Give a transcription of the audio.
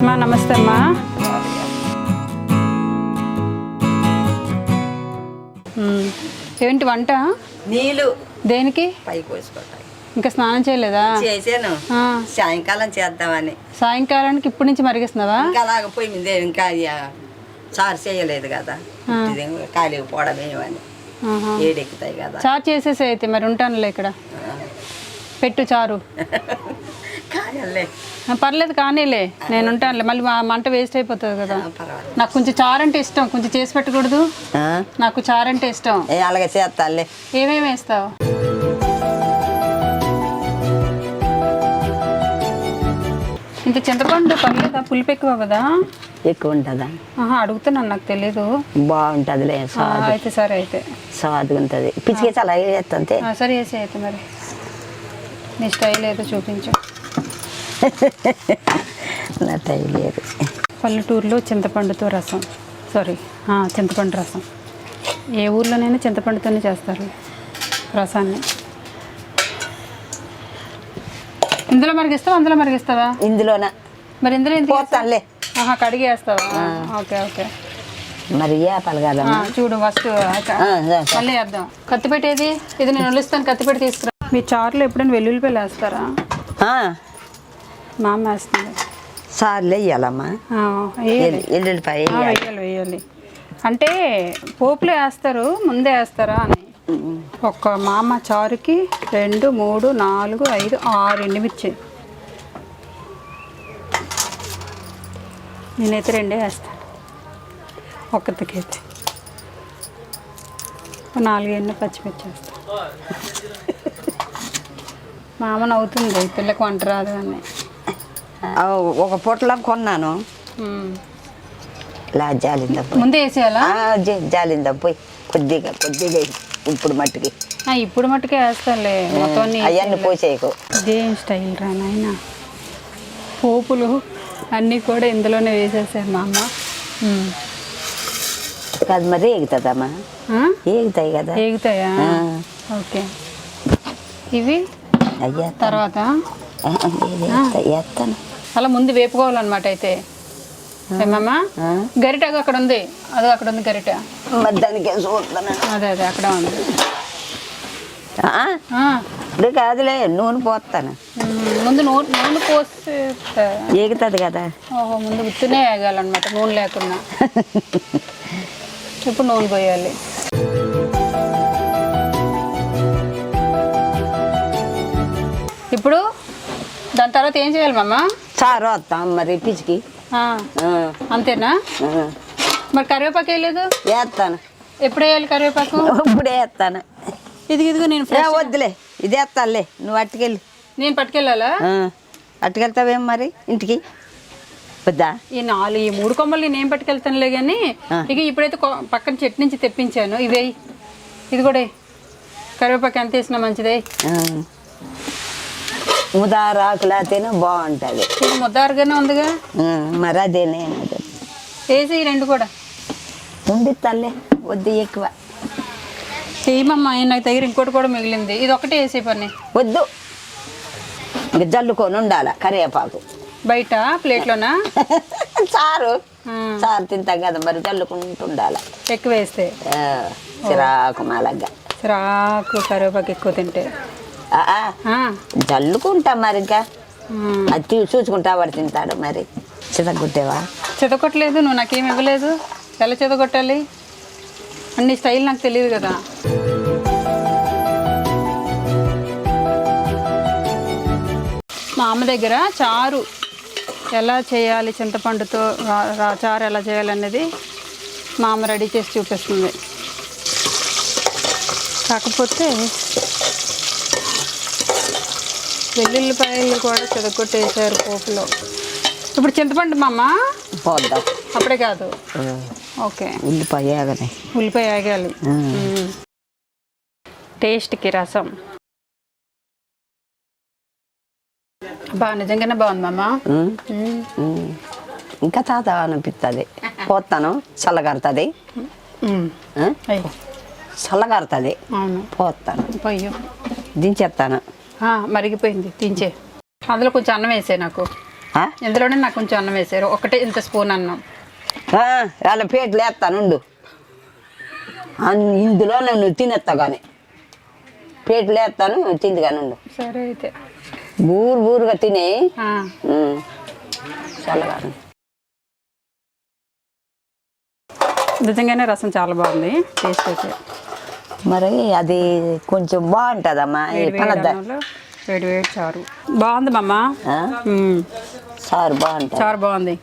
అమ్మా నమస్తే అమ్మా. మ్మ్. ఏంటి వంట? నీళ్ళు. దేనికి? పైకి పోసుకోవటానికి ఇంకా స్నానం చేయలేదా? చేసాను ఆ, సాయంకాలం చేద్దామని. సాయంకాలానికి ఇప్పటి నుంచి మరిగిస్తున్నావా? ఇంకా అలాగ పోయి మీద ఇంకా ఇక చారు చేయలేదు కదా. ఆ. ఖాళీ పోవడమేమని ఆహా. ఏడెక్కుతాయి కదా. చారు చేసేసి అయితే మరి ఉంటానులే ఇక్కడ. పెట్టు చారు. ఆ, పర్లేదు కానీలే. నేను ఉంటానులే మళ్ళీ మా మంట వేస్ట్ అయిపోతుంది కదా. నాకు కొంచెం చారు అంటే ఇష్టం. కొంచెం చేసి పెట్టకూడదు. ఆ? నాకు చారు అంటే ఇష్టం. ఏ అలాగే చేస్తానులే ఏమేమి వేస్తావు? ఇంత చింతపండు పర్లేదా? పులుపు ఎక్కువ కదా? ఎక్కువ ఉంటుందా? ఆహా అడుగుతున్నాను నాకు తెలీదు. బాగుంటుందిలే అయితే సరే అయితే. స్వాదుగా ఉంటుంది పిచ్చికి అలాగే చేస్తుంటే ఆ, సరే వేసి అయితే మరి. నీ స్టైల్ ఏదో చూపించు. నా టైం లేదు పల్లెటూరులో చింతపండుతో రసం. సారీ చింతపండు రసం. ఏ ఊర్లోనైనా చింతపండుతోనే చేస్తారు రసాన్ని. ఇందులో మరిగిస్తావా? అందులో మరిగిస్తావా? ఇందులోన. మరి ఇందులో? పోతానులే. కడిగి వేస్తావా ఓకే ఓకే. మరి చూడు ఫస్ట్. మళ్ళీ వేద్దాం. కత్తిపెట్టి ఏది? ఇది నేను వలుస్తాను కత్తిపెట్టి తీసుకురా. మీ చారులో ఎప్పుడైనా వెల్లుల్లిపాయలు వేస్తారా? మా అమ్మ వేస్తుంది. సార్లు వెయ్యాలమ్మా ఆ, వేయాలి. ఎల్లుల్లిపాయ వేయాలి. వేయాలి అంటే పోపులో వేస్తారు ముందే వేస్తారా అని. ఒక్క మామ చారుకి రెండు మూడు నాలుగు ఐదు ఆరు ఎండుమిర్చి. నేనైతే రెండే వేస్తాను ఒక్కటికైతే ఒక నాలుగు ఎన్ని పచ్చిమిర్చి వేస్తాను మా అమ్మ నవ్వుతుంది పిల్లకి వంట రాదు అని. ఒక పొట్ల కొన్నాను. లా జాలిందా పోయి. ముందే వేసేయాలా? జాలిందా పోయి. కొద్దిగా కొద్దిగా ఇప్పుడు మట్టుకి. ఇప్పుడు మట్టుకే వేస్తానులే. మొత్తం అవన్నీ పోసేయకు. ఇదేం స్టైల్ రా నాయన. పోపులు అన్నీ కూడా ఇందులోనే వేసేసారు మా అమ్మ. కాదు మరి ఎగుతుందమ్మా ఆ? ఎగుతాయి కదా. ఏగుతాయా. ఓకే. ఇవి అయ్యా. తర్వాత వేస్తాను అలా ముందు వేపుకోవాలన్నమాట అయితే. ఏమమ్మా? గరిట అక్కడ ఉంది. అదో అక్కడ ఉంది గరిట. దానికి అదే అదే అక్కడ ఉంది. ఇప్పుడు కాదులే నూనె పోస్తాను. ముందు నూనె నూనె పోస్తే ఎగుతుంది కదా. ఓహో ముందు ఉత్తునే వేగాలన్నమాట నూనె లేకుండా. ఇప్పుడు నూనె పోయాలి. ఇప్పుడు దాని తర్వాత ఏం చేయాలి చారు వస్తాం మరి పిచ్చికి. అంతేనా? మరి కరివేపాకు వేయలేదు వేస్తాను. ఎప్పుడు వేయాలి కరివేపాకు? ఇప్పుడు వేస్తాను. ఇది ఇదిగో నేను వద్దులే. ఇది వేస్తానులే. నువ్వు అట్టుకెళ్ళి నేను పట్టుకెళ్ళాలా? అట్టుకెళ్తావేం మరి ఇంటికి? వద్దా? ఈ నాలుగు ఈ మూడు కొమ్మలు నేను ఏం పట్టుకెళ్తానులే కానీ. ఇక ఇప్పుడైతే పక్కన చెట్టు నుంచి తెప్పించాను. ఇవే ఇది కూడా. కరివేపాకు ఎంత వేసినా మంచిదే. ఆ. ముదారాకులాతేనే బాగుంటుంది. ఇది ముద్దారుగానే ఉందిగా? మరి అదేనే అదే. వేసి ఈ రెండు కూడా. ఉండిస్తానులే వద్దు ఎక్కువ. చేయమమ్మా నాకు దగ్గర ఇంకోటి కూడా మిగిలింది. ఇది ఒకటే వేసే పని వద్దు. ఇంక జల్లుకొని ఉండాల కరివేపాకు. బయట? ప్లేట్లోనా? చారు. చారు తింటాం కదా మరి జల్లుకుంటూ ఉండాల. ఎక్కువ వేస్తే. చిరాకు మాలగ్గా. రాకు కరివేపాకు ఎక్కువ తింటే. జల్లుకుంటాం మరి ఇంకా. అది చూసుకుంటా వాడు తింటాడు మరి. చితగొట్టేవా చెదగొట్టలేదు నువ్వు నాకేం ఇవ్వలేదు. ఎలా చెదగొట్టాలి అన్ని స్టైల్ నాకు తెలియదు కదా. మా అమ్మ దగ్గర చారు ఎలా చేయాలి? చింతపండుతో చారు ఎలా చేయాలనేది మా అమ్మ రెడీ చేసి చూపిస్తుంది. కాకపోతే వెల్లుల్లిపాయలు కూడా చెదగొట్టేసారు పోపులో. ఇప్పుడు చింతపండు మా అమ్మ పోద్దాం. అప్పుడే కాదు. ఓకే. ఉల్లిపాయ ఆగనే ఉల్లిపాయ ఆగాలి. టేస్ట్కి రసం. బా నిజంగానే బాగుందమ్మా ఉమ్, మ్మ్. ఉమ్. ఇంకా తాత అనిపిస్తుంది పోతాను చల్లగడుతుంది చల్లగడుతుంది అవును. పోతాను. పొయ్యు. దించేస్తాను మరిగిపోయింది. తించే. అందులో కొంచెం అన్నం వేసే నాకు? ఇందులోనే నాకు కొంచెం అన్నం వేసారు. ఒకటే ఇంత స్పూన్ అన్నం. వాళ్ళ పేట్లు వేస్తానుండు అన్- ఇందులో నువ్వు తినేస్తా కానీ పేట్లు వేస్తాను తింది కానీ ఉండు సరే అయితే. బూరు బూరుగా తినే. ఆ, చల్లగా నిజంగానే రసం చాలా బాగుంది. టేస్ట్ అయితే. మరి అది కొంచెం బాగుంటుందమ్మా. ఈ వేడి వేడి పనద్ద అన్నంలో వేడి వేడి చారు. బాగుంది మమ్మ బాగుంటుంది. చారు బాగుంది.